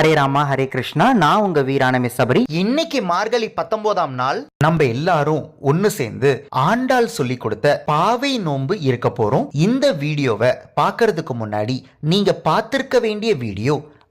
ஹரே ராமா ஹரே கிருஷ்ணா நான் உங்க வீரான மிஸ் சபரி. இன்னைக்கு மார்கழி பத்தொன்பதாம் நாள். நம்ம எல்லாரும் ஒன்னு சேர்ந்து ஆண்டாள் சொல்லி கொடுத்த பாவை நோன்பு இருக்க போறோம். இந்த வீடியோவை பார்க்கறதுக்கு முன்னாடி நீங்க பார்த்திருக்க வேண்டிய வீடியோ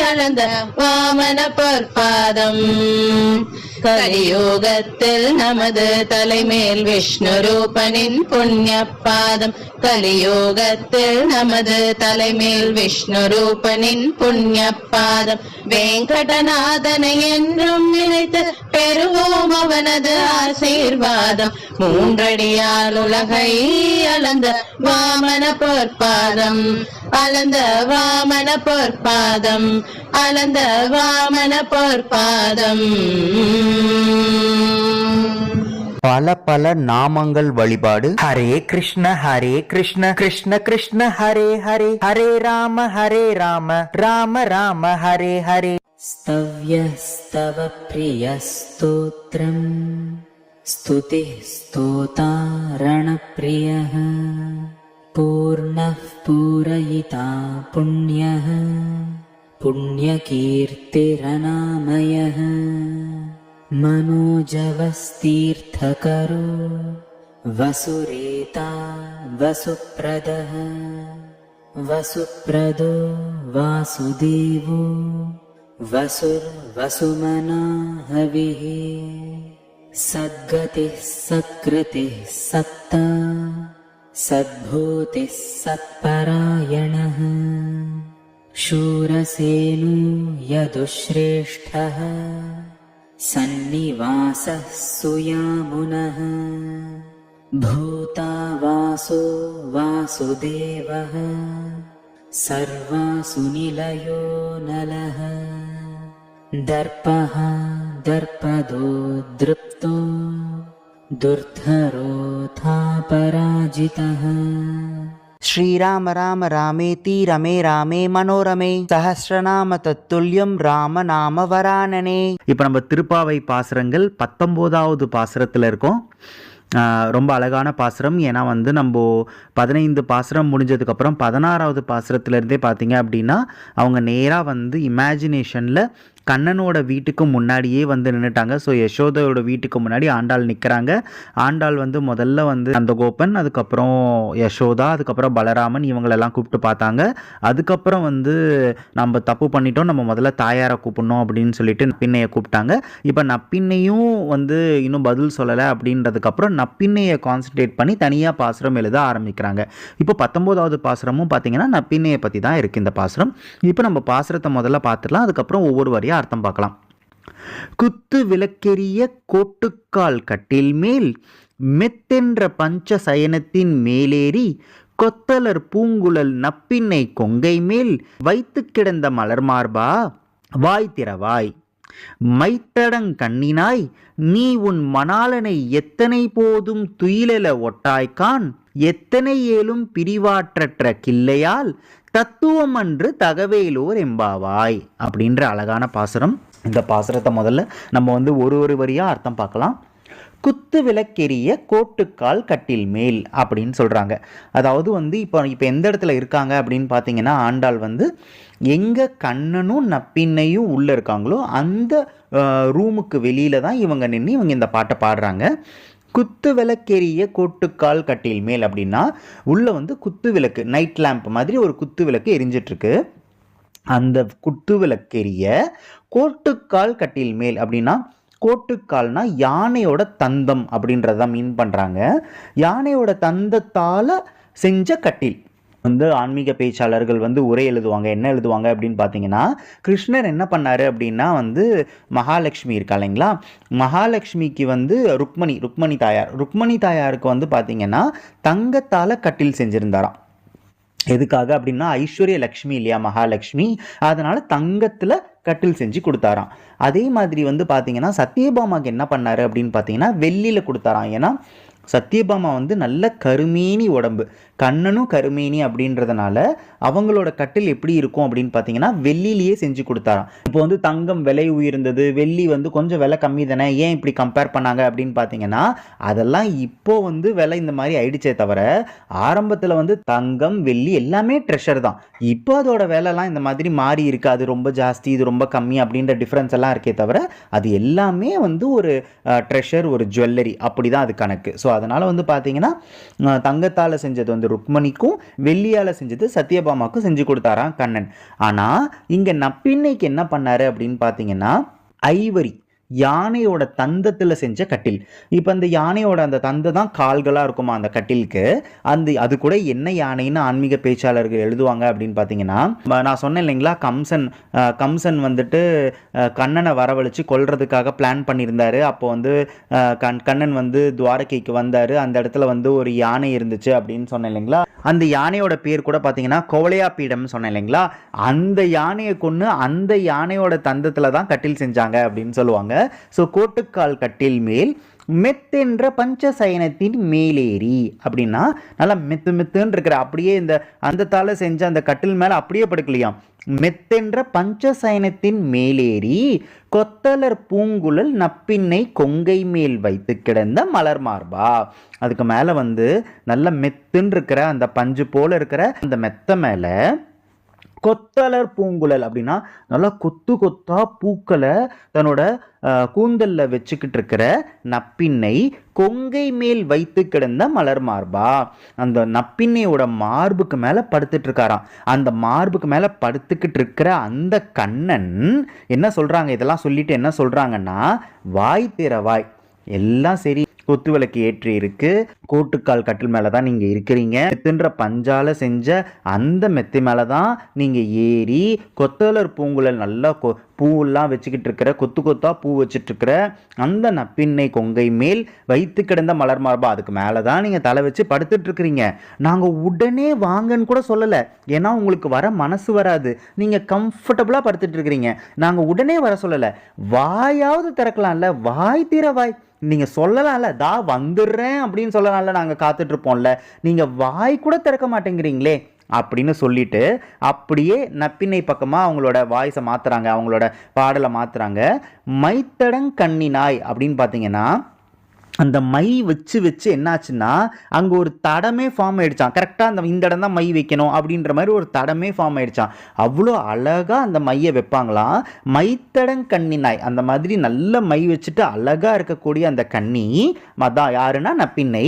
அளந்த வாமன பொற்பாதம். கலியோகத்தில் நமது தலைமேல் விஷ்ணு ரூபனின் புண்ணிய பாதம் கலியோகத்தில் நமது தலைமேல் விஷ்ணு ரூபனின் புண்ணிய பாதம் வெங்கடநாதனை என்றும் நினைத்து பெறுவோம் அவனது ஆசீர்வாதம். மூன்றடியால் உலகை அளந்த வாமன பொற்பாதம். அளந்த வாமன பொற்பாதம். அளந்த வாமன பொற்பாதம் பல பல நாமங்கள் வழிபாடு ஹரே கிருஷ்ண ஹரே கிருஷ்ண கிருஷ்ண கிருஷ்ண ஹரே ஹரே ஹரே ராம ஹரே ராம ராம ராம ஹரே ஹரே स्तव्यस्तव प्रियस्तोत्रम् स्तुतिः स्तोतारणप्रियः पूर्णः पूरयिता पुण्यः पुण्यकीर्तिरनामयः। मनोजवस्तीर्थकरो वसुरेता वसुप्रदः। वसुप्रदो वासुदेवो वसुर्वसुमना हविः सद्गतिः सत्कृतिः सत्ता सद्भूतिः सत्परायणः शूरसेनो यदुश्रेष्ठः सन्निवासः सुयामुनः भूतावासो वासुदेवः सर्वासु निलयो नलः। दर्पः दर्पदो दृप्तो दुर्धरोऽथापराजितः ஸ்ரீராம ராம ராமேதி ரமே ராமே மனோரமே. சஹசிரநாம தத்துல்யம் ராம நாம வரானனே. இப்போ நம்ம திருப்பாவை பாசுரங்கள் பத்தொம்போதாவது பாசுரத்தில் இருக்கோம். ரொம்ப அழகான பாசுரம். ஏன்னா வந்து நம்ம பதினைந்து பாசுரம் முடிஞ்சதுக்கப்புறம் பதினாறாவது பாசுரத்துலேருந்தே பார்த்தீங்க அப்படின்னா அவங்க நேராக வந்து இமேஜினேஷனில் கண்ணனோட வீட்டுக்கு முன்னாடியே வந்து நின்றுட்டாங்க ஸோ யசோதையோட வீட்டுக்கு முன்னாடி ஆண்டாள் நிற்கிறாங்க ஆண்டாள் வந்து முதல்ல வந்து நந்தகோபன் அதுக்கப்புறம் யசோதா அதுக்கப்புறம் பலராமன் இவங்களெல்லாம் கூப்பிட்டு பார்த்தாங்க. அதுக்கப்புறம் வந்து நம்ம தப்பு பண்ணிட்டோம் நம்ம முதல்ல தாயாரை கூப்பிடணும் அப்படின்னு சொல்லிட்டு நப்பின்னையை கூப்பிட்டாங்க. இப்போ நப்பின்னையும் வந்து இன்னும் பதில் சொல்லலை அப்படின்றதுக்கப்புறம் நப்பின்னையை கான்சன்ட்ரேட் பண்ணி தனியாக பாசுரம் எழுத ஆரம்பிக்கிறாங்க. இப்போ பத்தொம்போதாவது பாசுரமும் பார்த்தீங்கன்னா நப்பின்னையை பற்றி தான் இருக்குது இந்த பாசுரம். இப்போ நம்ம பாசுரத்தை முதல்ல பார்த்துடலாம். அதுக்கப்புறம் ஒவ்வொரு வரியாக அர்த்தம் பார்க்கலாம். குத்து விளக்கெரிய கோட்டுக்கால் கட்டில் மேல் மெத்தென்ற பஞ்ச சயனத்தின் மேலேறி கொத்தலர் பூங்குழல் நப்பின்னை கொங்கை மேல் வைத்து கிடந்த மலர்மார்பா வாய் திறவாய். மைத்தடங் கண்ணினாய் நீ உன் மணாளனை எத்தனை போதும் துயிலெல ஒட்டாய்க்கான் எத்தனை ஏலும் பிரிவாற்றற்ற கிள்ளையால் தத்துவம் அன்று தகவையிலோர் எம்பாவாய் அப்படின்ற அழகான பாசுரம். இந்த பாசுரத்தை முதல்ல நம்ம வந்து ஒரு ஒரு வரியாக அர்த்தம் பார்க்கலாம். குத்து விளக்கெரிய கோட்டுக்கால் கட்டில் மேல் அப்படின்னு சொல்கிறாங்க அதாவது வந்து இப்போ இப்போ எந்த இடத்துல இருக்காங்க அப்படின்னு பார்த்தீங்கன்னா ஆண்டாள் வந்து எங்கே கண்ணனும் நப்பின்னையும் உள்ளே இருக்காங்களோ அந்த ரூமுக்கு வெளியில் தான் இவங்க நின்று இவங்க இந்த பாட்டை பாடுறாங்க. குத்து விளக்கெரிய கோட்டுக்கால் கட்டில் மேல் அப்படின்னா உள்ளே வந்து குத்து விளக்கு நைட் லேம்ப் மாதிரி ஒரு குத்து விளக்கு எரிஞ்சிட்ருக்கு. அந்த குத்து விளக்கெரிய கோட்டுக்கால் கட்டில் மேல் அப்படின்னா கோட்டுக்கால்னா யானையோட தந்தம் அப்படின்றத மீன் பண்ணுறாங்க யானையோட தந்தத்தால் செஞ்ச கட்டில். வந்து ஆன்மீக பேச்சாளர்கள் வந்து உரை எழுதுவாங்க என்ன எழுதுவாங்க அப்படின்னு பார்த்தீங்கன்னா கிருஷ்ணர் என்ன பண்ணாரு அப்படின்னா வந்து மகாலட்சுமி இருக்கா இல்லைங்களா? மகாலட்சுமிக்கு வந்து ருக்மணி ருக்மணி தாயார். ருக்மணி தாயாருக்கு வந்து பார்த்தீங்கன்னா தங்கத்தால் கட்டில் செஞ்சுருந்தாராம். எதுக்காக அப்படின்னா ஐஸ்வர்ய லக்ஷ்மி இல்லையா மகாலட்சுமி? அதனால் தங்கத்தில் கட்டில் செஞ்சு கொடுத்தாராம். அதே மாதிரி வந்து பார்த்தீங்கன்னா சத்யபாமாக்கு என்ன பண்ணார் அப்படின்னு பார்த்தீங்கன்னா வெள்ளியில் கொடுத்தாராம். ஏன்னா சத்யபாமா வந்து நல்ல கருமேனி உடம்பு. கண்ணனும் கருமேனி அப்படின்றதுனால அவங்களோட கட்டில் எப்படி இருக்கும் அப்படின்னு பார்த்தீங்கன்னா வெள்ளிலேயே செஞ்சு கொடுத்தாராம். இப்போ வந்து தங்கம் விலை உயர்ந்தது வெள்ளி வந்து கொஞ்சம் விலை கம்மி தானே ஏன் இப்படி கம்பேர் பண்ணாங்க அப்படின்னு பார்த்தீங்கன்னா அதெல்லாம் இப்போ வந்து விலை இந்த மாதிரி ஆயிடுச்சே தவிர ஆரம்பத்தில் வந்து தங்கம் வெள்ளி எல்லாமே ட்ரெஷர் தான். இப்போ அதோட விலைலாம் இந்த மாதிரி மாறி இருக்கு. அது ரொம்ப ஜாஸ்தி இது ரொம்ப கம்மி அப்படின்ற டிஃப்ரென்ஸ் எல்லாம் இருக்கே தவிர அது எல்லாமே வந்து ஒரு ட்ரெஷர் ஒரு ஜுவல்லரி அப்படி தான் அது கணக்கு. ஸோ அதனால் வந்து பார்த்தீங்கன்னா தங்கத்தால் செஞ்சது வந்து ருக்மணிக்கும் வெள்ளியால் செஞ்சது சத்யபாமாக்கும் செஞ்சு கொடுத்தாராம் கண்ணன். ஆனால் இங்கே நப்பின்னைக்கு என்ன பண்ணாரு அப்படின்னு பார்த்தீங்கன்னா ஐவரி யானையோட தந்தத்தில் செஞ்ச கட்டில். இப்போ அந்த யானையோட அந்த தந்தை தான் கால்களாக இருக்குமா அந்த கட்டிலுக்கு? அந்த அது கூட என்ன யானைன்னு ஆன்மீக பேச்சாளர்கள் எழுதுவாங்க அப்படின்னு பார்த்தீங்கன்னா நான் சொன்னேன் இல்லைங்களா கம்சன் கம்சன் வந்துட்டு கண்ணனை வரவழைச்சு கொல்றதுக்காக பிளான் பண்ணியிருந்தாரு. அப்போ வந்து கண் கண்ணன் வந்து துவாரகைக்கு வந்தார். அந்த இடத்துல வந்து ஒரு யானை இருந்துச்சு அப்படின்னு சொன்னேன் இல்லைங்களா. அந்த யானையோட பேர் கூட பார்த்தீங்கன்னா கோவலையா பீடம்னு சொன்னேன் இல்லைங்களா. அந்த யானையை கொன்று அந்த யானையோட தந்தத்தில் தான் கட்டில் செஞ்சாங்க அப்படின்னு சொல்லுவாங்க. ஸோ கோட்டுக்கால் கட்டில் மேல் மெத்தென்ற பஞ்சசயனத்தின் மேலேறி. அப்படின்னா நல்லா மெத்து மெத்துன்னு இருக்கிற அப்படியே இந்த அந்த தாள செஞ்ச அந்த கட்டில் மேலே அப்படியே படுக்கலையாம் மெத்தென்ற பஞ்சசயனத்தின் மேலேறி கொத்தலர் பூங்குழல் நப்பின்னை கொங்கை மேல் வைத்து கிடந்த மலர் மார்பா. அதுக்கு மேலே வந்து நல்ல மெத்துன்னு இருக்கிற அந்த பஞ்சு போல இருக்கிற அந்த மெத்த மேலே கொத்தலர் பூங்குழல் அப்படின்னா நல்லா கொத்து கொத்தா பூக்களை தன்னோட கூந்தலில் கூந்தல்ல வச்சுக்கிட்டு இருக்கிற நப்பின்னை கொங்கை மேல் வைத்து கிடந்த மலர் மார்பா. அந்த நப்பின்னையோட மார்புக்கு மேலே படுத்துட்டு இருக்காராம். அந்த மார்புக்கு மேலே படுத்துக்கிட்டு இருக்கிற அந்த கண்ணன் என்ன சொல்கிறாங்க இதெல்லாம் சொல்லிட்டு என்ன சொல்கிறாங்கன்னா வாய் திற வாய் எல்லாம் சரி. கொத்து விளக்கு ஏற்றி இருக்கு கோட்டுக்கால் கட்டில் மேலே தான் நீங்கள் இருக்கிறீங்க. மெத்துன்ற பஞ்சால செஞ்ச அந்த மெத்தை மேலே தான் நீங்கள் ஏறி கொத்தலர் பூங்குழல் நல்லா கொ பூவெல்லாம் வச்சுக்கிட்டு இருக்கிற கொத்து கொத்தா பூ வச்சுட்டு இருக்கிற அந்த நப்பின்னை கொங்கை மேல் வைத்து கிடந்த மலர் மார்பா அதுக்கு மேலே தான் நீங்கள் தலை வச்சு படுத்துட்டு இருக்கிறீங்க நாங்கள் உடனே வாங்கன்னு கூட சொல்லலை. ஏன்னா உங்களுக்கு வர மனசு வராது. நீங்கள் கம்ஃபர்டபுளாக படுத்துட்டு இருக்கிறீங்க நாங்கள் உடனே வர சொல்லலை. வாயாவது திறக்கலாம்ல. வாய் தீர வாய். நீங்கள் சொல்லலாம்ல. தா வந்துடுறேன் அப்படின்னு சொல்லலாம்ல நாங்கள் காத்துட்டு இருப்போம்ல நீங்கள் வாய் கூட திறக்க மாட்டேங்கிறீங்களே அப்படின்னு சொல்லிட்டு அப்படியே நப்பினை பக்கமாக அவங்களோட வாய்ஸை மாற்றுறாங்க அவங்களோட பாடலை மாற்றுறாங்க மைத்தடங் கண்ணினாய் அப்படின்னு பார்த்தீங்கன்னா அந்த மை வச்சு வச்சு என்னாச்சுன்னா அங்கே ஒரு தடமே ஃபார்ம் ஆயிடுச்சான் கரெக்டாக அந்த இந்த இடம் தான் மை வைக்கணும் அப்படின்ற மாதிரி ஒரு தடமே ஃபார்ம் ஆயிடுச்சான் அவ்வளோ அழகாக அந்த மையை வைப்பாங்களாம். மைத்தடங் கண்ணினாய் அந்த மாதிரி நல்ல மை வச்சுட்டு அழகாக இருக்கக்கூடிய அந்த கண்ணி மதான் யாருன்னா நப்பின்னை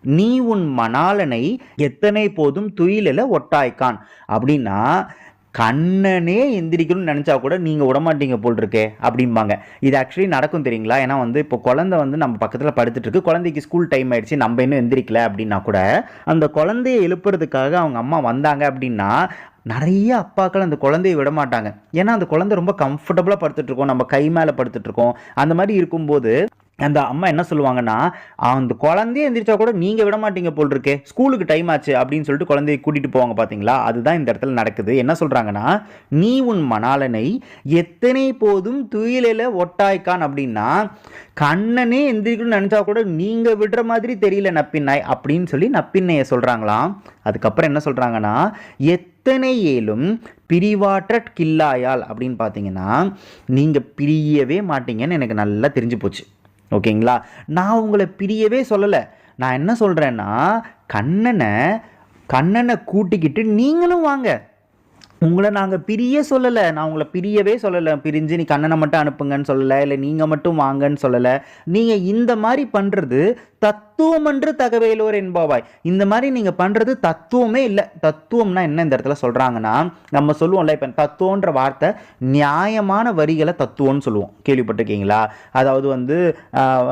நீ உன் மணாலனை எத்தனை போதும் துயிலில் ஒட்டாய்க்கான். அப்படின்னா கண்ணனே எந்திரிக்கணும்னு நினச்சா கூட நீங்கள் விடமாட்டீங்க போல் இருக்கே அப்படிம்பாங்க. இது ஆக்சுவலி நடக்கும் தெரியுங்களா? ஏன்னா வந்து இப்போ குழந்தை வந்து நம்ம பக்கத்தில் படுத்துட்டுருக்கு குழந்தைக்கு ஸ்கூல் டைம் ஆயிடுச்சு நம்ம இன்னும் எந்திரிக்கல அப்படின்னா கூட அந்த குழந்தைய எழுப்புறதுக்காக அவங்க அம்மா வந்தாங்க அப்படின்னா நிறைய அப்பாக்கள் அந்த குழந்தைய விட மாட்டாங்க ஏன்னா அந்த குழந்தை ரொம்ப கம்ஃபர்டபுளாக படுத்துட்டு இருக்கோம் நம்ம கை மேலே படுத்துட்டு இருக்கோம் அந்த மாதிரி இருக்கும்போது அந்த அம்மா என்ன சொல்லுவாங்கன்னா அந்த குழந்தைய எந்திரிச்சா கூட நீங்கள் விட மாட்டீங்க போல் இருக்கே ஸ்கூலுக்கு டைம் ஆச்சு அப்படின்னு சொல்லிட்டு குழந்தைய கூட்டிகிட்டு போவாங்க பார்த்தீங்களா அதுதான் இந்த இடத்துல நடக்குது. என்ன சொல்கிறாங்கன்னா நீ உன் மணாலனை எத்தனை போதும் துயிலில் ஒட்டாய்க்கான் அப்படின்னா கண்ணனே எந்திரிக்கணும்னு நினச்சா கூட நீங்கள் விடுற மாதிரி தெரியல நப்பின்னாய் அப்படின்னு சொல்லி நப்பின்னையை சொல்கிறாங்களாம் அதுக்கப்புறம் என்ன சொல்கிறாங்கன்னா எத்தனை ஏலும் பிரிவாற்ற கில்லாயால் அப்படின்னு பார்த்தீங்கன்னா நீங்கள் பிரியவே மாட்டீங்கன்னு எனக்கு நல்லா தெரிஞ்சு போச்சு. ஓகேங்களா? நான் உங்களை பிரியவே சொல்லலை. நான் என்ன சொல்கிறேன்னா கண்ணனை கண்ணனை கூட்டிக்கிட்டு நீங்களும் வாங்க. உங்களை நாங்கள் பிரிய சொல்லலை. நான் உங்களை பிரியவே சொல்லலை. பிரிஞ்சு நீ கண்ணனை மட்டும் அனுப்புங்கன்னு சொல்லலை. இல்லை நீங்கள் மட்டும் வாங்கன்னு சொல்லலை. நீங்கள் இந்த மாதிரி பண்ணுறது தத்துவமன்று தகவையிலோர் என்பாவாய். இந்த மாதிரி நீங்கள் பண்ணுறது தத்துவமே இல்லை. தத்துவம்னா என்ன இந்த இடத்துல சொல்கிறாங்கன்னா நம்ம சொல்லுவோம்ல இப்போ தத்துவன்ற வார்த்தை நியாயமான வரிகளை தத்துவம்னு சொல்லுவோம். கேள்விப்பட்டிருக்கீங்களா? அதாவது வந்து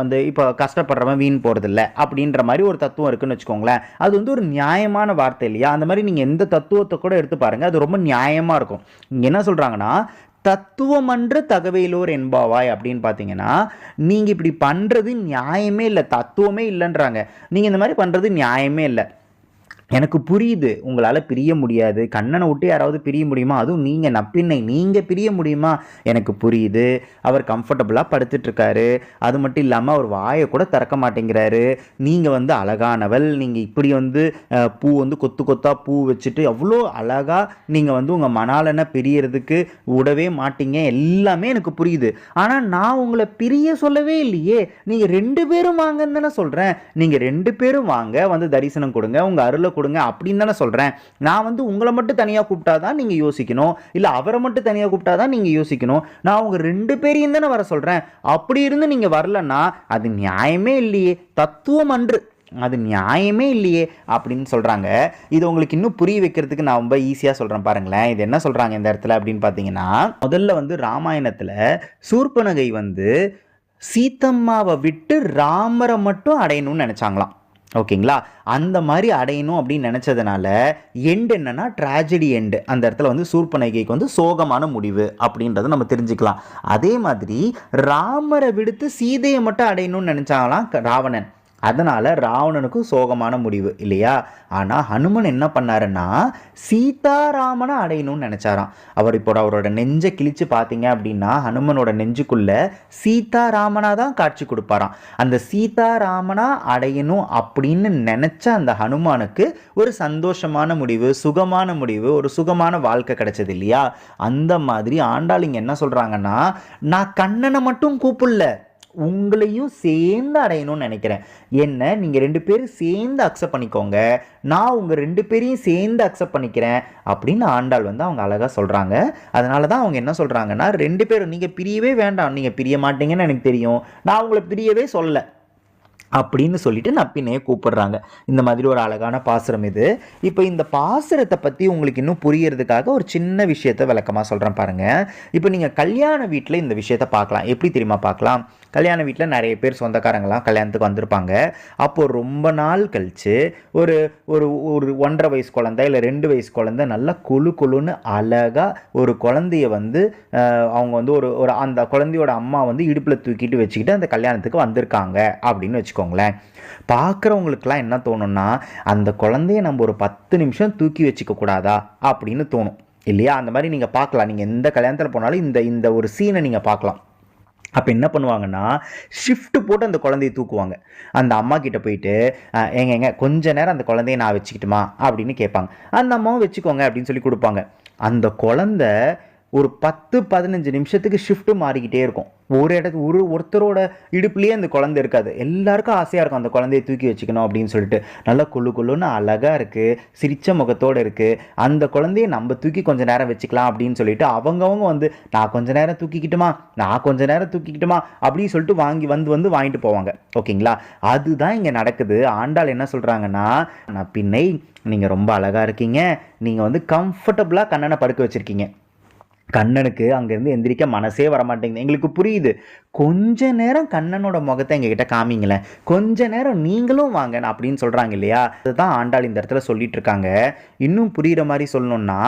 வந்து இப்போ கஷ்டப்படுறவன் வீண் போகிறதில்ல அப்படின்ற மாதிரி ஒரு தத்துவம் இருக்குன்னு வச்சுக்கோங்களேன். அது வந்து ஒரு நியாயமான வார்த்தை இல்லையா? அந்த மாதிரி நீங்கள் எந்த தத்துவத்தை கூட எடுத்து பாருங்கள் அது ரொம்ப நியாயமாக இருக்கும். இங்கே என்ன சொல்கிறாங்கன்னா தத்துவமன்ற தகவையிலோர் என்பாவாய் அப்படின்னு பார்த்தீங்கன்னா நீங்கள் இப்படி பண்ணுறது நியாயமே இல்லை தத்துவமே இல்லைன்றாங்க. நீங்கள் இந்த மாதிரி பண்ணுறது நியாயமே இல்லை. எனக்கு புரியுது. உங்களால் பிரிய முடியாது. கண்ணனை விட்டு யாராவது பிரிய முடியுமா? அதுவும் நீங்கள் நப்பின்னை நீங்கள் பிரிய முடியுமா? எனக்கு புரியுது. அவர் கம்ஃபர்டபுளாக படுத்துட்ருக்காரு அது மட்டும் இல்லாமல் அவர் வாயை கூட திறக்க மாட்டேங்கிறாரு. நீங்கள் வந்து அழகானவள். நீங்கள் இப்படி வந்து பூ வந்து கொத்து கொத்தாக பூ வச்சுட்டு அவ்வளோ அழகாக நீங்கள் வந்து உங்கள் மணாலனை பிரியறதுக்கு விடவே மாட்டீங்க. எல்லாமே எனக்கு புரியுது. ஆனால் நான் உங்களை பிரிய சொல்லவே இல்லையே. நீங்கள் ரெண்டு பேரும் வாங்கன்னு தானே சொல்கிறேன் நீங்கள் ரெண்டு பேரும் வாங்க. வந்து தரிசனம் கொடுங்க. உங்கள் அருளை கொடுங்க அப்படின்னு தானே சொல்கிறேன் நான் வந்து உங்களை மட்டும் தனியாக கூப்பிட்டா தான் நீங்கள் யோசிக்கணும். இல்லை அவரை மட்டும் தனியாக கூப்பிட்டா தான் நீங்கள் யோசிக்கணும். நான் உங்கள் ரெண்டு பேரையும் தானே வர சொல்கிறேன் அப்படி இருந்து நீங்கள் வரலன்னா அது நியாயமே இல்லையே. தத்துவம் அன்று அது நியாயமே இல்லையே அப்படின்னு சொல்கிறாங்க இது உங்களுக்கு இன்னும் புரிய வைக்கிறதுக்கு நான் ரொம்ப ஈஸியாக சொல்கிறேன் பாருங்களேன். இது என்ன சொல்கிறாங்க இந்த இடத்துல அப்படின்னு பார்த்தீங்கன்னா முதல்ல வந்து ராமாயணத்தில் சூர்பனகை வந்து சீத்தம்மாவை விட்டு ராமரை மட்டும் அடையணும்னு நினச்சாங்களாம். ஓகேங்களா? அந்த மாதிரி அடையணும் அப்படின்னு நினச்சதுனால எண்டு என்னன்னா ட்ராஜடி எண்டு அந்த இடத்துல வந்து சூர்பனகைக்கு வந்து சோகமான முடிவு அப்படின்றத நம்ம தெரிஞ்சுக்கலாம். அதே மாதிரி ராமரை விடுத்து சீதையை மட்டும் அடையணும்னு நினச்சாங்களாம் க- ராவணன். அதனால் ராவணனுக்கும் சோகமான முடிவு இல்லையா? ஆனால் ஹனுமன் என்ன பண்ணாருன்னா சீதாராமனை அடையணும்னு நினச்சாராம். அவர் இப்போ அவரோட நெஞ்சை கிழிச்சு பார்த்தீங்க அப்படின்னா ஹனுமனோட நெஞ்சுக்குள்ள சீதாராமனா தான் காட்சி கொடுப்பாராம். அந்த சீதாராமனா அடையணும் அப்படின்னு நினச்ச அந்த ஹனுமானுக்கு ஒரு சந்தோஷமான முடிவு சுகமான முடிவு ஒரு சுகமான வாழ்க்கை கிடைச்சது இல்லையா? அந்த மாதிரி ஆண்டாளிங்க என்ன சொல்கிறாங்கன்னா நான் கண்ணனை மட்டும் கூப்பிடல உங்களையும் சேர்ந்து அடையணும்னு நினைக்கிறேன். என்ன? நீங்கள் ரெண்டு பேரும் சேர்ந்து அக்செப்ட் பண்ணிக்கோங்க. நான் உங்கள் ரெண்டு பேரையும் சேர்ந்து அக்செப்ட் பண்ணிக்கிறேன் அப்படின்னு ஆண்டாள் வந்து அவங்க அழகாக சொல்கிறாங்க அதனால தான் அவங்க என்ன சொல்கிறாங்கன்னா ரெண்டு பேரும் நீங்கள் பிரியவே வேண்டாம். நீங்கள் பிரிய மாட்டீங்கன்னு எனக்கு தெரியும். நான் உங்களை பிரியவே சொல்லலை அப்படின்னு சொல்லிட்டு நப்பினையை கூப்பிடுறாங்க. இந்த மாதிரி ஒரு அழகான பாசுரம் இது. இப்போ இந்த பாசுரத்தை பற்றி உங்களுக்கு இன்னும் புரியறதுக்காக ஒரு சின்ன விஷயத்த விளக்கமாக சொல்கிறேன் பாருங்கள் இப்போ நீங்கள் கல்யாண வீட்டில் இந்த விஷயத்த பார்க்கலாம். எப்படி தெரியுமா பார்க்கலாம்? கல்யாண வீட்டில் நிறைய பேர் சொந்தக்காரங்களாம் கல்யாணத்துக்கு வந்திருப்பாங்க. அப்போது ரொம்ப நாள் கழித்து ஒரு ஒரு ஒரு ஒன்றரை வயசு குழந்தை இல்லை ரெண்டு வயசு குழந்தை நல்லா குழு குழுன்னு அழகாக ஒரு குழந்தைய வந்து அவங்க வந்து ஒரு ஒரு அந்த குழந்தையோட அம்மா வந்து இடுப்பில் தூக்கிட்டு வச்சுக்கிட்டு அந்த கல்யாணத்துக்கு வந்திருக்காங்க அப்படின்னு வச்சுக்கோங்களேன். பார்க்குறவங்களுக்குலாம் என்ன தோணும்னா அந்த குழந்தைய நம்ம ஒரு பத்து நிமிஷம் தூக்கி வச்சுக்க கூடாதா அப்படின்னு தோணும். இல்லையா? அந்த மாதிரி நீங்கள் பார்க்கலாம் நீங்கள் எந்த கல்யாணத்தில் போனாலும் இந்த இந்த ஒரு சீனை நீங்கள் பார்க்கலாம் அப்போ என்ன பண்ணுவாங்கன்னா ஷிஃப்ட்டு போட்டு அந்த குழந்தைய தூக்குவாங்க. அந்த அம்மா கிட்ட போயிட்டு எங்க எங்க கொஞ்ச நேரம் அந்த குழந்தைய நான் வச்சுக்கிட்டுமா? அப்படின்னு கேட்பாங்க. அந்த அம்மாவும் வச்சுக்கோங்க அப்படின்னு சொல்லி கொடுப்பாங்க. அந்த குழந்தை ஒரு பத்து பதினஞ்சு நிமிஷத்துக்கு ஷிஃப்ட்டு மாறிக்கிட்டே இருக்கும். ஒரு இடத்து ஒரு ஒருத்தரோட இடுப்புலேயே அந்த குழந்தை இருக்காது. எல்லாருக்கும் ஆசையாக இருக்கும் அந்த குழந்தைய தூக்கி வச்சுக்கணும் அப்படின்னு சொல்லிட்டு. நல்லா கொள்ளு கொள்ளுன்னு அழகாக இருக்குது சிரிச்ச முகத்தோடு இருக்குது அந்த குழந்தைய நம்ம தூக்கி கொஞ்சம் நேரம் வச்சுக்கலாம் அப்படின்னு சொல்லிட்டு அவங்கவங்க வந்து நான் கொஞ்சம் நேரம் தூக்கிக்கிட்டுமா? நான் கொஞ்ச நேரம் தூக்கிக்கிட்டுமா? அப்படின்னு சொல்லிட்டு வாங்கி வந்து வந்து வாங்கிட்டு போவாங்க. ஓகேங்களா? அதுதான் இங்கே நடக்குது. ஆண்டாள் என்ன சொல்கிறாங்கன்னா நான் பின்னை நீங்கள் ரொம்ப அழகாக இருக்கீங்க. நீங்கள் வந்து கம்ஃபர்டபுளாக கண்ணனை படுக்க வச்சுருக்கீங்க. கண்ணனுக்கு அங்கேருந்து எந்திரிக்க மனசே வர மாட்டேங்குது எங்களுக்கு புரியுது. கொஞ்ச நேரம் கண்ணனோட முகத்தை எங்ககிட்ட காமிங்களேன். கொஞ்ச நேரம் நீங்களும் வாங்க அப்படின்னு சொல்கிறாங்க இல்லையா? அதுதான் ஆண்டாள் இந்த இடத்துல சொல்லிட்டு இருக்காங்க. இன்னும் புரிகிற மாதிரி சொல்லணும்னா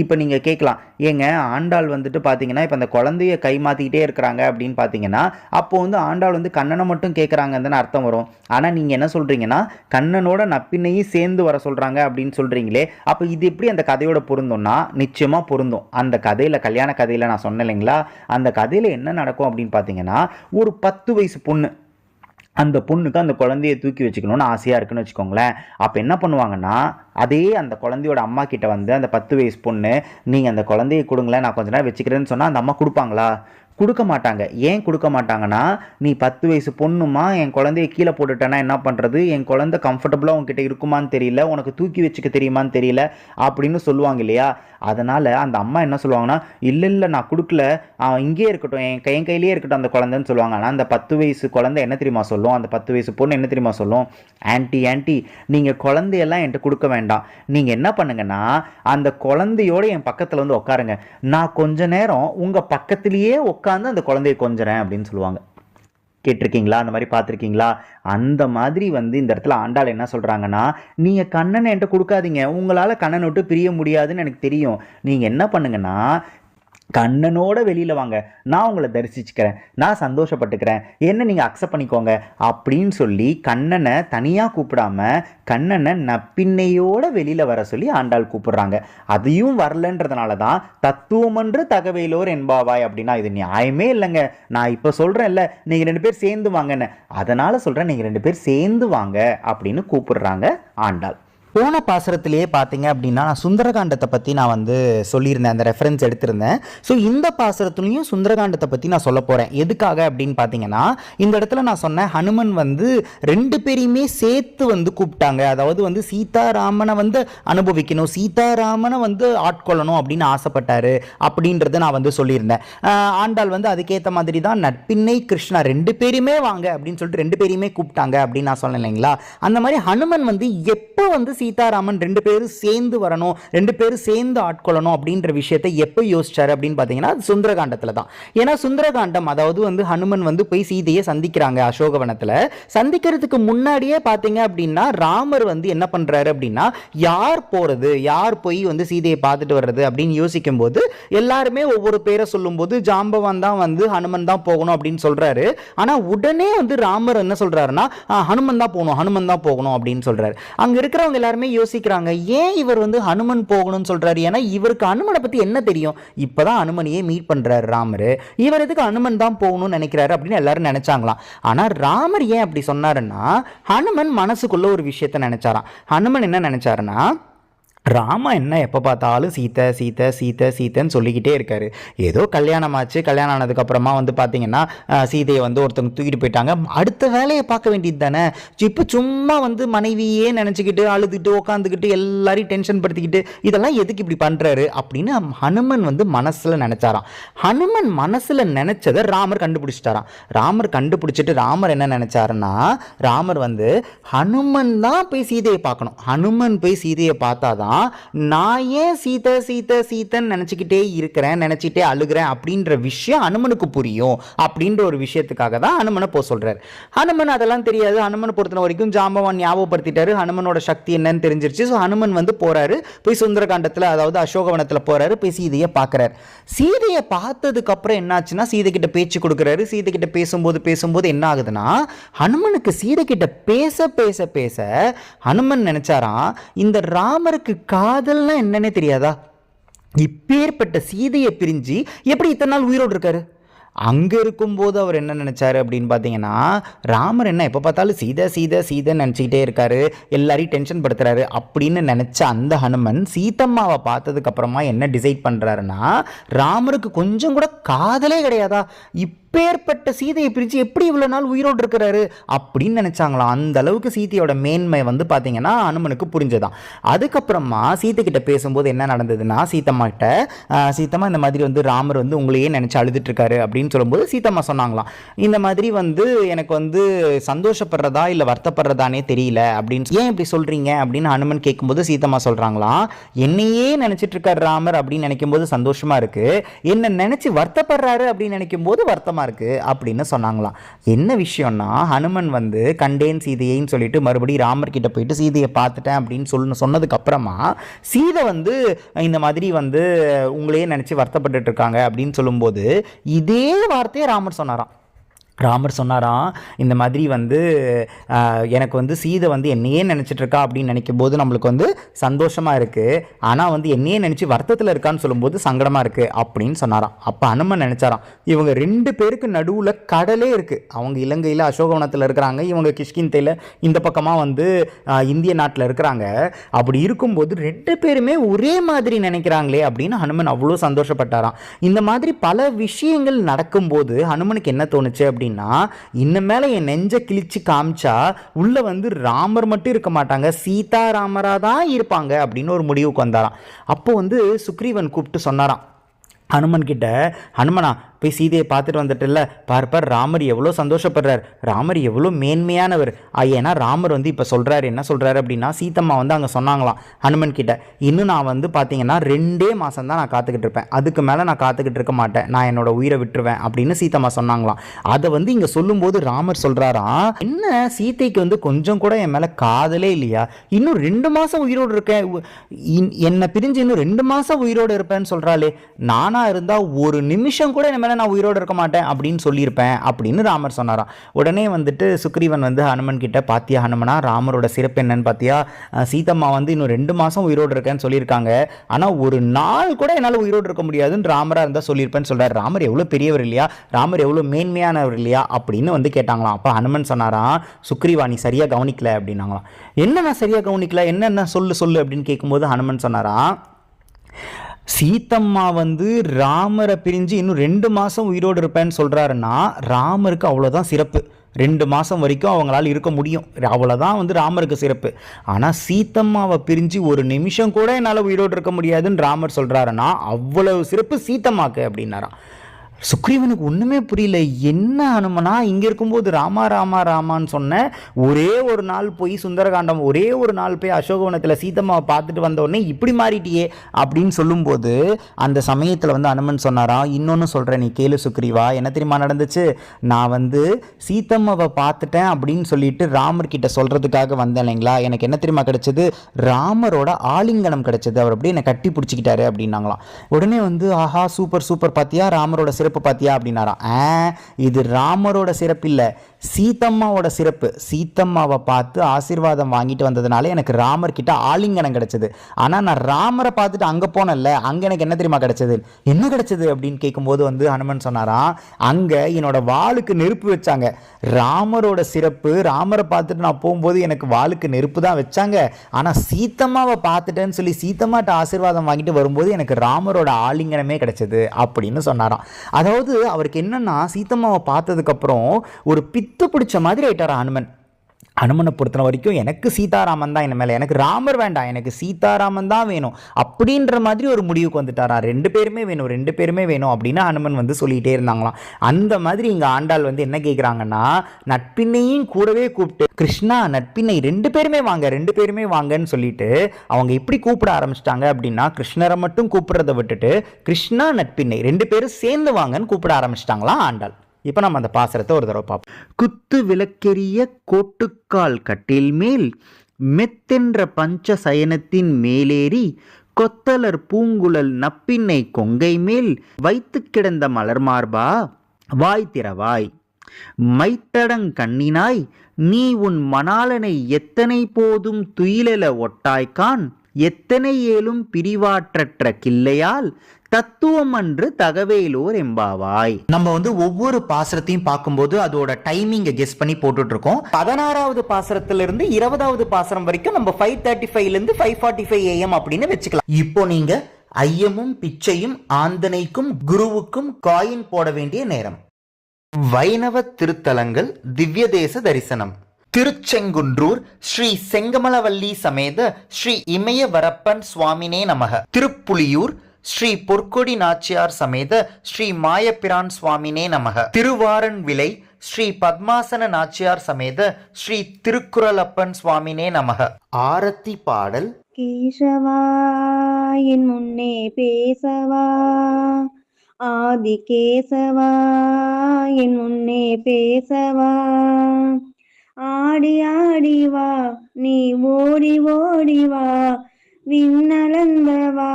இப்போ நீங்கள் கேட்கலாம். ஏங்க ஆண்டாள் வந்துட்டு பார்த்தீங்கன்னா இப்போ அந்த குழந்தைய கை மாற்றிக்கிட்டே இருக்கிறாங்க அப்படின்னு பார்த்தீங்கன்னா அப்போ வந்து ஆண்டாள் வந்து கண்ணனை மட்டும் கேட்குறாங்கன்னு அர்த்தம் வரும். ஆனால் நீங்கள் என்ன சொல்கிறீங்கன்னா கண்ணனோட நப்பினையும் சேர்ந்து வர சொல்கிறாங்க அப்படின்னு சொல்கிறீங்களே அப்போ இது எப்படி அந்த கதையோட பொருந்தோம்னா நிச்சயமாக பொருந்தும். அந்த கதையில் கல்யாண கதையில் நான் சொன்னேன் இல்லைங்களா? அந்த கதையில் என்ன நடக்கும் அப்படின்னு பார்த்தீங்கன்னா ஒரு பத்து வயசு பொண்ணு. அந்த பொண்ணுக்கு அந்த குழந்தைய தூக்கி வச்சுக்கணும்னு ஆசையாக இருக்குன்னு வச்சுக்கோங்களேன். அப்போ என்ன பண்ணுவாங்கன்னா அதே அந்த குழந்தையோட அம்மா கிட்ட வந்து அந்த பத்து வயசு பொண்ணு நீங்கள் அந்த குழந்தைய கொடுங்களேன் நான் கொஞ்ச நேரம் வச்சுக்கிறேன்னு சொன்னால் அந்த அம்மா கொடுப்பாங்களா? கொடுக்க மாட்டாங்க. ஏன் கொடுக்க மாட்டாங்கன்னா நீ பத்து வயசு பொண்ணுமா? என் குழந்தைய கீழே போட்டுட்டேன்னா என்ன பண்ணுறது என் குழந்தை கம்ஃபர்டபுளாக உங்ககிட்ட இருக்குமான்னு தெரியல உனக்கு தூக்கி வச்சுக்க தெரியுமான்னு தெரியல அப்படின்னு சொல்லுவாங்க இல்லையா? அதனால் அந்த அம்மா என்ன சொல்லுவாங்கன்னா இல்லை இல்லை நான் கொடுக்கல. அவன் இங்கேயே இருக்கட்டும். என் கை என் கையிலேயே இருக்கட்டும் அந்த குழந்தைன்னு சொல்லுவாங்க. ஆனால் அந்த பத்து வயசு குழந்தை என்ன தெரியுமா சொல்லும்? அந்த பத்து வயசு பொண்ணு என்ன தெரியுமா சொல்லும்? ஆன்ட்டி ஆன்ட்டி நீங்கள் குழந்தையெல்லாம் என்கிட்ட கொடுக்க வேண்டாம். நீங்கள் என்ன பண்ணுங்கன்னா அந்த குழந்தையோட என் பக்கத்தில் வந்து உட்காருங்க நான் கொஞ்ச நேரம் உங்கள் பக்கத்துலேயே உட்காந்து அந்த குழந்தைய கொஞ்சறேன் அப்படின்னு சொல்லுவாங்க. கேட்டிருக்கீங்களா? அந்த மாதிரி பார்த்துருக்கீங்களா? அந்த மாதிரி வந்து இந்த இடத்துல ஆண்டாள் என்ன சொல்கிறாங்கன்னா நீங்கள் கண்ணனை என்கிட்ட கொடுக்காதீங்க. உங்களால் கண்ணனை விட்டு பிரிய முடியாதுன்னு எனக்கு தெரியும். நீங்கள் என்ன பண்ணுங்கன்னா கண்ணனோட வெளியில் வாங்க. நான் உங்களை தரிசிச்சுக்கிறேன். நான் சந்தோஷப்பட்டுக்கிறேன். என்ன நீங்கள் அக்செப்ட் பண்ணிக்கோங்க. அப்படின்னு சொல்லி கண்ணனை தனியாக கூப்பிடாம கண்ணனை நப்பின்னையோட வெளியில் வர சொல்லி ஆண்டாள் கூப்பிடுறாங்க. அதையும் வரலன்றதுனால தான் தத்துவமன்று தகவையிலோர் என்பாவாய் அப்படின்னா இது நியாயமே இல்லைங்க. நான் இப்போ சொல்கிறேன்ல நீங்கள் ரெண்டு பேர் சேர்ந்து வாங்கன்னு. அதனால் சொல்கிறேன் நீங்கள் ரெண்டு பேர் சேர்ந்து வாங்க அப்படின்னு கூப்பிடுறாங்க ஆண்டாள். போன பாசுரத்திலேயே பார்த்தீங்க அப்படின்னா நான் சுந்தரகாண்டத்தை பற்றி நான் வந்து சொல்லியிருந்தேன் அந்த ரெஃபரன்ஸ் எடுத்திருந்தேன். ஸோ இந்த பாசுரத்துலேயும் சுந்தரகாண்டத்தை பற்றி நான் சொல்ல போகிறேன் எதுக்காக அப்படின்னு பார்த்தீங்கன்னா இந்த இடத்துல நான் சொன்னேன் ஹனுமன் வந்து ரெண்டு பேரையுமே சேர்த்து வந்து கூப்பிட்டாங்க. அதாவது வந்து சீதாராமனை வந்து அனுபவிக்கணும் சீதாராமனை வந்து ஆட்கொள்ளணும் அப்படின்னு ஆசைப்பட்டாரு அப்படின்றத நான் வந்து சொல்லியிருந்தேன். ஆண்டாள் வந்து அதுக்கேற்ற மாதிரி தான் நட்பின்னை கிருஷ்ணா ரெண்டு பேருமே வாங்க அப்படின்னு சொல்லிட்டு ரெண்டு பேரையுமே கூப்பிட்டாங்க அப்படின்னு நான் சொன்னேன் இல்லைங்களா? அந்த மாதிரி ஹனுமன் வந்து எப்போ வந்து சீதாராமன் ரெண்டு பேரும் சேர்ந்து வரணும் ரெண்டு பேரும் சேர்ந்து ஆட்கொள்ளணும் அப்படின்ற விஷயத்தை எப்போ யோசிச்சாரு அப்படின்னு பார்த்தீங்கன்னா சுந்தரகாண்டத்தில் தான். ஏன்னா சுந்தரகாண்டம் அதாவது வந்து ஹனுமன் வந்து போய் சீதையை சந்திக்கிறாங்க அசோகவனத்தில். சந்திக்கிறதுக்கு முன்னாடியே பார்த்தீங்க அப்படின்னா ராமர் வந்து என்ன பண்ணுறாரு அப்படின்னா யார் போகிறது யார் போய் வந்து சீதையை பார்த்துட்டு வர்றது அப்படின்னு யோசிக்கும் போது எல்லாருமே ஒவ்வொரு பேரை சொல்லும்போது ஜாம்பவான் தான் வந்து ஹனுமன் தான் போகணும் அப்படின்னு சொல்கிறாரு ஆனால் உடனே வந்து ராமர் என்ன சொல்கிறாருன்னா ஹனுமன் தான் போகணும் ஹனுமன் தான் போகணும் அப்படின்னு சொல்கிறாரு அங்கே இருக்கிறவங்க எல்லாரும் எல்லாருமே யோசிக்கிறாங்க ஏன் இவர் வந்து ஹனுமன் போகணும்னு சொல்கிறாரு ஏன்னா இவருக்கு ஹனுமனை பற்றி என்ன தெரியும்? இப்பதான் ஹனுமனையே மீட் பண்ணுறாரு ராமர். இவர் எதுக்கு ஹனுமன் தான் போகணும்னு நினைக்கிறாரு அப்படின்னு எல்லாரும் நினச்சாங்களாம். ஆனால் ராமர் ஏன் அப்படி சொன்னாருன்னா ஹனுமன் மனசுக்குள்ள ஒரு விஷயத்த நினச்சாராம். ஹனுமன் என்ன நினச்சாருன்னா ராமா என்ன எப்போ பார்த்தாலும் சீத்தை சீத்தை சீத்தை சீத்தைன்னு சொல்லிக்கிட்டே இருக்காரு. ஏதோ கல்யாணம் ஆச்சு கல்யாணம் ஆனதுக்கப்புறமா வந்து பார்த்தீங்கன்னா சீதையை வந்து ஒருத்தவங்க தூக்கிட்டு போயிட்டாங்க. அடுத்த வேலையை பார்க்க வேண்டியது தானே? இப்போ சும்மா வந்து மனைவியே நினச்சிக்கிட்டு அழுதுகிட்டு உட்காந்துக்கிட்டு எல்லாரையும் டென்ஷன் படுத்திக்கிட்டு இதெல்லாம் எதுக்கு இப்படி பண்ணுறாரு அப்படின்னு ஹனுமன் வந்து மனசில் நினச்சாராம். ஹனுமன் மனசில் நினச்சதை ராமர் கண்டுபிடிச்சிட்டாராம். ராமர் கண்டுபிடிச்சிட்டு ராமர் என்ன நினச்சாருன்னா ராமர் வந்து ஹனுமன் தான் போய் சீதையை பார்க்கணும். ஹனுமன் போய் சீதையை பார்த்தாதான் நான் ஏன் சீதை சீதை சீதைன்னு நினச்சிக்கிட்டே இருக்கிறேன் நினச்சிட்டே அழுகிறேன் அப்படின்ற விஷயம் ஹனுமனுக்கு புரியும் அப்படின்ற ஒரு விஷயத்துக்காக தான் ஹனுமனை போக சொல்கிறார் ஹனுமன் அதெல்லாம் தெரியாது. ஹனுமனை பொறுத்த வரைக்கும் ஜாம்பவான் ஞாபகப்படுத்திட்டாரு. ஹனுமனோட சக்தி என்னன்னு தெரிஞ்சிருச்சு. ஸோ ஹனுமன் வந்து போறாரு. போய் சுந்தரகாண்டத்தில் அதாவது அசோகவனத்தில் போறாரு. போய் சீதையை பார்க்குறாரு சீதையை பார்த்ததுக்கப்புறம் என்னாச்சுன்னா சீதை கிட்ட பேச்சு கொடுக்குறாரு. சீதை கிட்ட பேசும்போது பேசும்போது என்ன ஆகுதுன்னா ஹனுமனுக்கு சீதை கிட்ட பேச பேச பேச ஹனுமன் நினச்சாராம் இந்த ராமருக்கு காதல்னா என்னன்னே தெரியாதா? இப்பேற்பட்ட சீதையை பிரிஞ்சு எப்படி இத்தனை நாள் உயிரோடு இருக்காரு? அங்கே இருக்கும்போது அவர் என்ன நினச்சாரு அப்படின்னு பார்த்தீங்கன்னா ராமர் என்ன எப்போ பார்த்தாலும் சீதை சீதை சீதைன்னு நினச்சிக்கிட்டே இருக்காரு எல்லாரையும் டென்ஷன் படுத்துறாரு அப்படின்னு நினச்ச அந்த ஹனுமன் சீதம்மாவை பார்த்ததுக்கு அப்புறமா என்ன டிசைட் பண்ணுறாருன்னா ராமருக்கு கொஞ்சம் கூட காதலே கிடையாதா? இப்பேற்பட்ட சீதையை பிரித்து எப்படி இவ்வளோ நாள் உயிரோடு இருக்கிறாரு அப்படின்னு நினச்சாங்களாம். அந்த அளவுக்கு சீதையோட மேன்மை வந்து பார்த்தீங்கன்னா அனுமனுக்கு புரிஞ்சதான் அதுக்கப்புறமா சீதை கிட்ட பேசும்போது என்ன நடந்ததுன்னா சீத்தம்மா கிட்ட சீத்தம்மா இந்த மாதிரி வந்து ராமர் வந்து உங்களையே நினச்சி அழுதுட்டு இருக்காரு அப்படின்னு சொல்லும்போது சீத்தம்மா சொன்னாங்களாம். இந்த மாதிரி வந்து எனக்கு வந்து சந்தோஷப்படுறதா இல்லை வருத்தப்படுறதானே தெரியல அப்படின்னு ஏன் இப்படி சொல்கிறீங்க அப்படின்னு அனுமன் கேட்கும்போது சீத்தம்மா சொல்கிறாங்களாம் என்னையே நினச்சிட்டு இருக்காரு ராமர் அப்படின்னு நினைக்கும் போது சந்தோஷமாக இருக்கு. என்ன நினச்சி வருத்தப்படுறாரு அப்படின்னு நினைக்கும் போது வருத்தமா இருக்குது அப்படின்னு சொன்னாங்களாம். என்ன விஷயம்னா ஹனுமன் வந்து கண்டேன் சீதையைன்னு சொல்லிட்டு மறுபடியும் ராமர் கிட்ட போயிட்டு சீதையை பார்த்துட்டேன் அப்படின்னு சொல்லு சொன்னதுக்கு அப்புறமா சீதை வந்து இந்த மாதிரி வந்து உங்களையே நினச்சி வருத்தப்பட்டுட்டு இருக்காங்க அப்படின்னு சொல்லும்போது இதே வார்த்தையை ராமர் சொன்னாராம். ராமர் சொன்னாராம் இந்த மாதிரி வந்து எனக்கு வந்து சீதை வந்து என்னையே நினச்சிட்டு இருக்கா அப்படின்னு நினைக்கும் போது நம்மளுக்கு வந்து சந்தோஷமாக இருக்குது ஆனால் வந்து என்னையே நினச்சி வருத்தத்தில் இருக்கான்னு சொல்லும்போது சங்கடமாக இருக்குது அப்படின்னு சொன்னாராம். அப்போ அனுமன் நினச்சாராம் இவங்க ரெண்டு பேருக்கு நடுவில் கடலே இருக்குது அவங்க இலங்கையில் அசோகவனத்தில் இருக்கிறாங்க இவங்க கிஷ்கிந்தையில் இந்த பக்கமாக வந்து இந்திய நாட்டில் இருக்கிறாங்க. அப்படி இருக்கும்போது ரெண்டு பேருமே ஒரே மாதிரி நினைக்கிறாங்களே அப்படின்னு ஹனுமன் அவ்வளோ சந்தோஷப்பட்டாராம். இந்த மாதிரி பல விஷயங்கள் நடக்கும்போது ஹனுமனுக்கு என்ன தோணுச்சு அப்படின்னு இன்னும் மேலே என் நெஞ்சை கிழிச்சு காமிச்சா உள்ள வந்து ராமர் மட்டும் இருக்க மாட்டாங்க. சீதா ராமராக தான் இருப்பாங்க அப்படின்னு ஒரு முடிவுக்கு வந்தாராம். அப்போ வந்து சுக்ரீவன் கூப்பிட்டு சொன்னாராம். ஹனுமன் கிட்ட ஹனுமனா போய் சீதையை பார்த்துட்டு வந்துட்டுல பார் பார் ராமர் எவ்வளோ சந்தோஷப்படுறார். ராமர் எவ்வளோ மேன்மையானவர். ஏன்னா ராமர் வந்து இப்போ சொல்கிறார் என்ன சொல்கிறாரு அப்படின்னா சீத்தம்மா வந்து அங்கே சொன்னாங்களாம் ஹனுமன் கிட்ட. இன்னும் நான் வந்து பார்த்தீங்கன்னா ரெண்டே மாதம் தான் நான் காத்துக்கிட்டு இருப்பேன். அதுக்கு மேலே நான் காத்துக்கிட்டு இருக்க மாட்டேன். நான் என்னோட உயிரை விட்டுருவேன் அப்படின்னு சீத்தம்மா சொன்னாங்களாம். அதை வந்து இங்கே சொல்லும்போது ராமர் சொல்கிறாரா என்ன சீதைக்கு வந்து கொஞ்சம் கூட என் மேலே காதலே இல்லையா? இன்னும் ரெண்டு மாதம் உயிரோடு இருக்கேன். என்னை பிரிஞ்சு இன்னும் ரெண்டு மாதம் உயிரோடு இருப்பேன்னு சொல்கிறாளே நானாக இருந்தால் ஒரு நிமிஷம் கூட என் மேலே நான் உயிரோடு இருக்க மாட்டேன் அப்படின்னு சொல்லியிருப்பேன் அப்படின்னு ராமர் சொன்னாராம். உடனே வந்துட்டு சுக்ரீவன் வந்து ஹனுமன் கிட்ட பாத்தியா ஹனுமனா ராமரோட சிறப்பு என்னன்னு பார்த்தியா சீதம்மா வந்து இன்னும் ரெண்டு மாதம் உயிரோடு இருக்கேன்னு சொல்லியிருக்காங்க. ஆனால் ஒரு நாள் கூட என்னால் உயிரோடு இருக்க முடியாதுன்னு ராமராக இருந்தால் சொல்லியிருப்பேன்னு சொல்கிறார் ராமர் எவ்வளோ பெரியவர் இல்லையா? ராமர் எவ்வளோ மேன்மையானவர் இல்லையா? அப்படின்னு வந்து கேட்டாங்களாம். அப்போ ஹனுமன் சொன்னாராம் சுக்ரீவா நீ சரியாக கவனிக்கல? அப்படின்னாங்களாம். என்ன நான் சரியாக கவனிக்கல? என்னென்ன சொல்லு சொல்லு? அப்படின்னு கேட்கும்போது ஹனுமன் சொன்னாராம் சீத்தம்மா வந்து ராமரை பிரிஞ்சு இன்னும் ரெண்டு மாதம் உயிரோடு இருப்பேன்னு சொல்கிறாருன்னா ராமருக்கு அவ்வளோதான் சிறப்பு. ரெண்டு மாதம் வரைக்கும் அவங்களால இருக்க முடியும். அவ்வளோதான் வந்து ராமருக்கு சிறப்பு. ஆனால் சீத்தம்மாவை பிரிஞ்சு ஒரு நிமிஷம் கூட என்னால் உயிரோடு இருக்க முடியாதுன்னு ராமர் சொல்கிறாருன்னா அவ்வளவு சிறப்பு சீத்தம்மாக்கு அப்படின்னாராம். சுக்ரீவனுக்கு ஒன்றுமே புரியல. என்ன அனுமனா? இங்கே இருக்கும்போது ராமா ராமா ராமான்னு சொன்ன ஒரே ஒரு நாள் போய் சுந்தரகாண்டம் ஒரே ஒரு நாள் போய் அசோகவனத்தில் சீதம்மாவை பார்த்துட்டு வந்த உடனே இப்படி மாறிட்டியே அப்படின்னு சொல்லும்போது அந்த சமயத்தில் வந்து அனுமன் சொன்னாராம் இன்னொன்று சொல்கிறேன் நீ கேளு சுக்ரீவா என்ன தெரியுமா நடந்துச்சு? நான் வந்து சீத்தம்மாவை பார்த்துட்டேன் அப்படின்னு சொல்லிட்டு ராமர்கிட்ட சொல்கிறதுக்காக வந்தேன் இல்லைங்களா? எனக்கு என்ன தெரியுமா கிடைச்சது? ராமரோட ஆலிங்கனம் கிடைச்சது. அவர் அப்படியே என்னை கட்டி பிடிச்சிக்கிட்டாரு அப்படின்னாங்களாம். உடனே வந்து ஆஹா சூப்பர் சூப்பர் பார்த்தியா ராமரோட சிறப்பு பார்த்தியா அப்படின்னாராம் ஆ இது ராமரோட சிறப்பு இல்லை. சீத்தம்மாவோட சிறப்பு. சீத்தம்மாவை பார்த்து ஆசீர்வாதம் வாங்கிட்டு வந்ததுனால எனக்கு ராமர் கிட்ட ஆலிங்கனம் கிடைச்சது. ஆனால் நான் ராமரை பார்த்துட்டு அங்கே போனேன்ல அங்கே எனக்கு என்ன தெரியுமா கிடைச்சது? என்ன கிடைச்சது அப்படின்னு கேட்கும்போது வந்து ஹனுமன் சொன்னாராம் அங்கே என்னோட வாளுக்கு நெருப்பு வச்சாங்க. ராமரோட சிறப்பு ராமரை பார்த்துட்டு நான் போகும்போது எனக்கு வாளுக்கு நெருப்பு தான் வச்சாங்க. ஆனால் சீத்தம்மாவை பார்த்துட்டேன்னு சொல்லி சீத்தம்மாட்ட ஆசீர்வாதம் வாங்கிட்டு வரும்போது எனக்கு ராமரோட ஆலிங்கனமே கிடைச்சது அப்படின்னு சொன்னாராம். அதாவது அவருக்கு என்னன்னா சீத்தம்மாவை பார்த்ததுக்கப்புறம் ஒரு பித்து பிடிச்ச மாதிரி ஆயிட்டார் ஹனுமன் அனுமனை பொறுத்த வரைக்கும் எனக்கு சீதாராமன் தான் என்ன மேலே. எனக்கு ராமர் வேண்டாம். எனக்கு சீதாராமன் தான் வேணும். அப்படின்ற மாதிரி ஒரு முடிவுக்கு வந்துட்டாரா? ரெண்டு பேருமே வேணும். ரெண்டு பேருமே வேணும் அப்படின்னு அனுமன் வந்து சொல்லிகிட்டே இருந்தாங்களாம். அந்த மாதிரி இங்கே ஆண்டாள் வந்து என்ன கேட்குறாங்கன்னா நட்பின்னையும் கூடவே கூப்பிட்டு கிருஷ்ணா நட்பின்னை ரெண்டு பேருமே வாங்க ரெண்டு பேருமே வாங்கன்னு சொல்லிட்டு அவங்க எப்படி கூப்பிட ஆரம்பிச்சிட்டாங்க அப்படின்னா கிருஷ்ணரை மட்டும் கூப்பிடுறத விட்டுட்டு கிருஷ்ணா நட்பின்னை ரெண்டு பேரும் சேர்ந்து வாங்கன்னு கூப்பிட ஆரம்பிச்சிட்டாங்களாம் ஆண்டாள். இப்போ நம்ம அந்த பாசரத்தை ஒரு தடவை பார்ப்போம் குத்து விளக்கெரிய கோட்டுக்கால் கட்டில் மேல் மெத்தென்ற பஞ்ச சயனத்தின் மேலேறி கொத்தலர் பூங்குழல் நப்பின்னை கொங்கை மேல் வைத்து கிடந்த மலர்மார்பா வாய் திறவாய். மைத்தடங் கண்ணினாய் நீ உன் மணாளனை எத்தனை போதும் துயிலெல ஒட்டாய்க்கான் எத்தனை ஏலும் பிரிவாற்றற்ற கிள்ளையால் தத்துவம் அன்று தகவேலூர் எம்பாவாய் நம்ம வந்து ஒவ்வொரு பாசரத்தையும் பார்க்கும்போது அதோட டைமிங்கை கெஸ் பண்ணி போட்டுட்டு இருக்கோம் பதினாறாவது பாசரத்துல இருந்து இருபதாவது பாசரம் வரைக்கும் நம்ம ஃபைவ் தேர்ட்டி ஃபைவ்ல இருந்து ஃபைவ் ஃபார்ட்டி ஃபைவ் ஏஎம் அப்படின்னு வச்சுக்கலாம். இப்போ நீங்க ஐயமும் பிச்சையும் ஆந்தனைக்கும் குருவுக்கும் காயின் போட வேண்டிய நேரம். வைணவ திருத்தலங்கள் திவ்ய தேச தரிசனம். திருச்செங்குன்றூர் ஸ்ரீ செங்கமலவல்லி சமேத ஸ்ரீ இமயவரப்பன் சுவாமினே நமக. திருப்புலியூர் ஸ்ரீ பொற்கொடி நாச்சியார் சமேத ஸ்ரீ மாயப்பிரான் சுவாமினே நமக. திருவாரன் விலை ஸ்ரீ பத்மாசன நாச்சியார் சமேத ஸ்ரீ திருக்குறளப்பன் சுவாமினே நமக. ஆரத்தி பாடல். கேசவா என் முன்னே பேசவா. ஆதி கேசவா என் முன்னே பேசவா. ஆடி ஆடி வா நீ ஓடி ஓடி வா விண்ணளந்தவா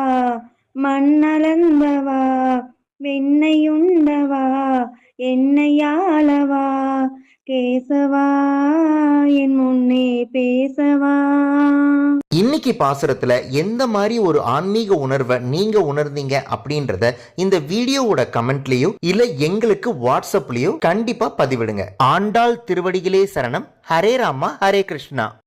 மண்ணளந்தவா வெண்ணையுண்டவா என்னையாளவா கேசவா என் முன்னே பேசவா? இன்னைக்கு பாசுரத்துல எந்த மாதிரி ஒரு ஆன்மீக உணர்வை நீங்க உணர்ந்தீங்க அப்படின்றத இந்த வீடியோவோட கமெண்ட்லயோ இல்ல எங்களுக்கு வாட்ஸ்அப்லயோ கண்டிப்பா பதிவிடுங்க. ஆண்டாள் திருவடிகளே சரணம். ஹரே ராமா ஹரே கிருஷ்ணா.